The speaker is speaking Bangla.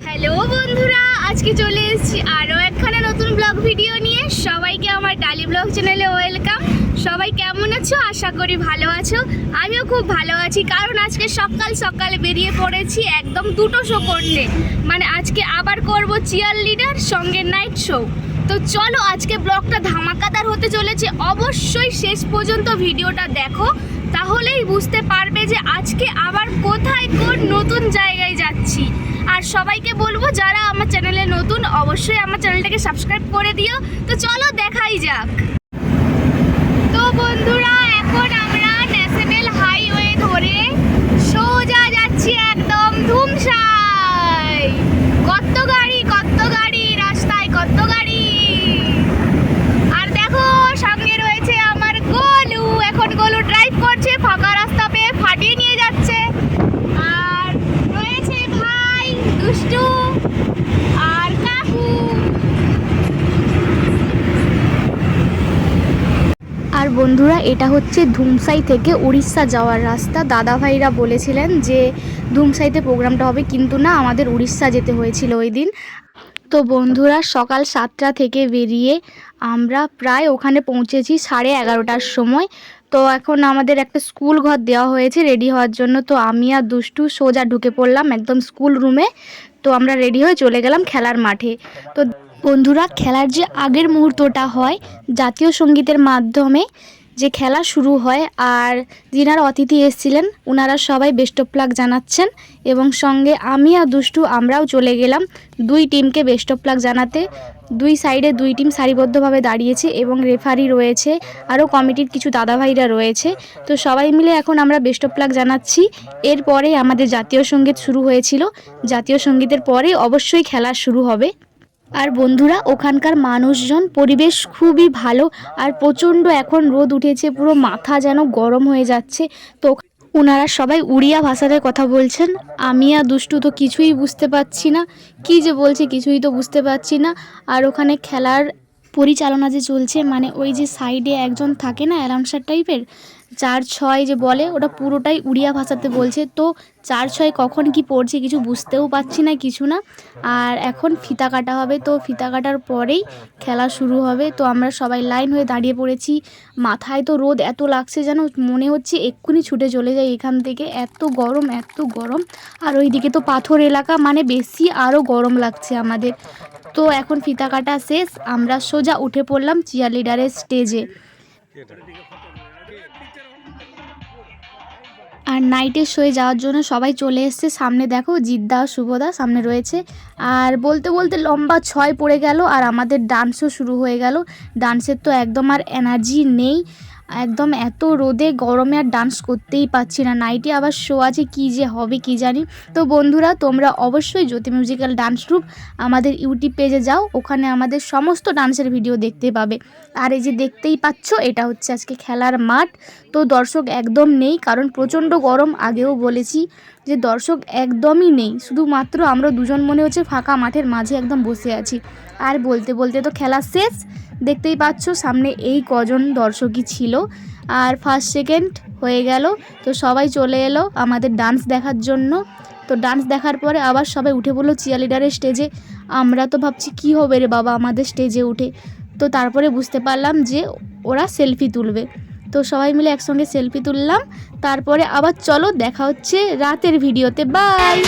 হ্যালো বন্ধুরা, আজকে চলে এসেছি আরও একখানা নতুন ব্লগ ভিডিও নিয়ে। সবাইকে আমার ডালি ব্লগ চ্যানেলে ওয়েলকাম সবাই কেমন আছো? আশা করি ভালো আছো। আমিও খুব ভালো আছি, কারণ আজকে সকাল সকালে বেরিয়ে পড়েছি একদম দুটো শো করতে। মানে আজকে আবার করব চিয়ার লিডার সঙ্গে নাইট শো তো চলো আজকে ব্লগটা ধামাকাদার হতে চলেছে। অবশ্যই শেষ পর্যন্ত ভিডিওটা দেখো। তাহলেই বুঝতে পারবে যে আজকে আবার কোথায় কোন নতুন জায়গায় যাচ্ছি। আর সবাইকে বলব, যারা আমার চ্যানেলে নতুন, অবশ্যই আমার চ্যানেলটাকে সাবস্ক্রাইব করে দিও। তো চলো দেখাই যাক তো বন্ধুরা এখন আমরা ন্যাশনাল হাইওয়ে ধরে সোজা যাচ্ছি একদম ধুমসাই কত গাড়ি কত গাড়ি রাস্তায় কত গাড়ি আর দেখো সামনে রয়েছে আমার গোলু এখন গোলু ড্রাইভ করছে ফাঁকা রাস্তা পেয়ে ফাটিয়ে নিয়ে যাচ্ছে আর রয়েছে ভাই দুষ্টু আর কাকু আর বন্ধুরা, এটা হচ্ছে ধুমসাই থেকে উড়িষ্যা যাওয়ার রাস্তা। দাদা ভাইরা বলেছিলেন যে ধুমসাইতে প্রোগ্রামটা হবে, কিন্তু না, আমাদের উড়িষ্যা যেতে হয়েছিল ওই দিন। তো বন্ধুরা, সকাল সাতটা থেকে বেরিয়ে আমরা প্রায় ওখানে পৌঁছেছি সাড়ে এগারোটার সময়। তো এখন আমাদের একটা স্কুল ঘর দেওয়া হয়েছে রেডি হওয়ার জন্য। তো আমি আর দুষ্টু সোজা ঢুকে পড়লাম একদম স্কুল রুমে। তো আমরা রেডি হয়ে চলে গেলাম খেলার মাঠে। তো বন্ধুরা, খেলার যে আগের মুহূর্তটা হয় জাতীয় সঙ্গীতের মাধ্যমে, যে খেলা শুরু হয় আর যিনারা অতিথি এসেছিলেন ওনারা সবাই বেস্ট অফ প্লাক জানাচ্ছেন এবং সঙ্গে আমি আর দুষ্টু আমরাও চলে গেলাম দুই টিমকে বেস্ট অফ প্লাক জানাতে। দুই সাইডে দুই টিম সারিবদ্ধভাবে দাঁড়িয়েছে এবং রেফারি রয়েছে, আরও কমিটির কিছু দাদাভাইরা রয়েছে। তো সবাই মিলে এখন আমরা বেস্ট অফ প্লাক জানাচ্ছি। এরপরে আমাদের জাতীয় সংগীত শুরু হয়েছিল। জাতীয় সঙ্গীতের পরে অবশ্যই খেলা শুরু হবে। আর বন্ধুরা, ওখানকার মানুষজন, পরিবেশ খুবই ভালো আর প্রচণ্ড এখন রোদ উঠেছে, পুরো মাথা যেন গরম হয়ে যাচ্ছে। তো ওনারা সবাই উড়িয়া ভাষাতে কথা বলছেন। আমি আর দুষ্টু তো কিছুই বুঝতে পারছি না। কি যে বলছে কিছুই তো বুঝতে পারছি না। আর ওখানে খেলার পরিচালনা যে চলছে মানে ওই যে সাইডে একজন থাকে না অ্যালাউন্সার টাইপের চার ছয় যে বলে, ওটা পুরোটাই উড়িয়া ভাষাতে বলছে। তো চার ছয় কখন কি পড়ছে কিছু বুঝতেও পারছি না, কিছু না। আর এখন ফিতা কাটা হবে, তো ফিতা কাটার পরেই খেলা শুরু হবে। তো আমরা সবাই লাইন হয়ে দাঁড়িয়ে পড়েছি। মাথায় তো রোদ এত লাগছে যেন, মনে হচ্ছে এক্ষুনি ছুটে চলে যায় এখান থেকে। এত গরম এত গরম। আর ওইদিকে তো পাথর এলাকা মানে বেশি আরও গরম লাগছে আমাদের। তো এখন ফিতা কাটা শেষ। আমরা সোজা উঠে পড়লাম চিয়ার লিডারের স্টেজে আর নাইটের শোয়ে যাওয়ার জন্য সবাই চলে এসছে। সামনে দেখো জিদ্দা শুভদা সামনে রয়েছে। আর বলতে বলতে লম্বা ছয় পড়ে গেল আর আমাদের ডান্সও শুরু হয়ে গেল। ডান্সের তো একদম আর এনার্জি নেই। একদম এত রোদে, গরমে আর ডান্স করতেই পারছি না। নাইটে আবার শো আছে, কী যে হবে কি জানি। তো বন্ধুরা, তোমরা অবশ্যই জ্যোতি মিউজিক্যাল ডান্স গ্রুপ আমাদের ইউটিউব পেজে যাও, ওখানে আমাদের সমস্ত ডান্সের ভিডিও দেখতে পাবে। আর এই যে দেখতেই পাচ্ছ, এটা হচ্ছে আজকে খেলার মাঠ। তো দর্শক একদম নেই, কারণ প্রচণ্ড গরম আগেও বলেছি। যে দর্শক একদমই নেই। শুধুমাত্র আমরা দুজন মনে হচ্ছে ফাঁকা মাঠের মাঝে একদম বসে আছি। আর বলতে বলতে তো খেলা শেষ। দেখতেই পাচ্ছ সামনে এই কজন দর্শকই ছিল। আর ফার্স্ট সেকেন্ড হয়ে গেল। তো সবাই চলে এলো আমাদের ডান্স দেখার জন্য। তো ডান্স দেখার পরে আবার সবাই উঠে পড়ল চিয়া লিডারের স্টেজে আমরা তো ভাবছি, কি হবে রে বাবা আমাদের স্টেজে উঠে? তো তারপরে বুঝতে পারলাম যে ওরা সেলফি তুলবে। তো সবাই মিলে একসঙ্গে সেলফি তুললাম। তারপরে আবার চলো দেখা হচ্ছে রাতের ভিডিওতে। বাই!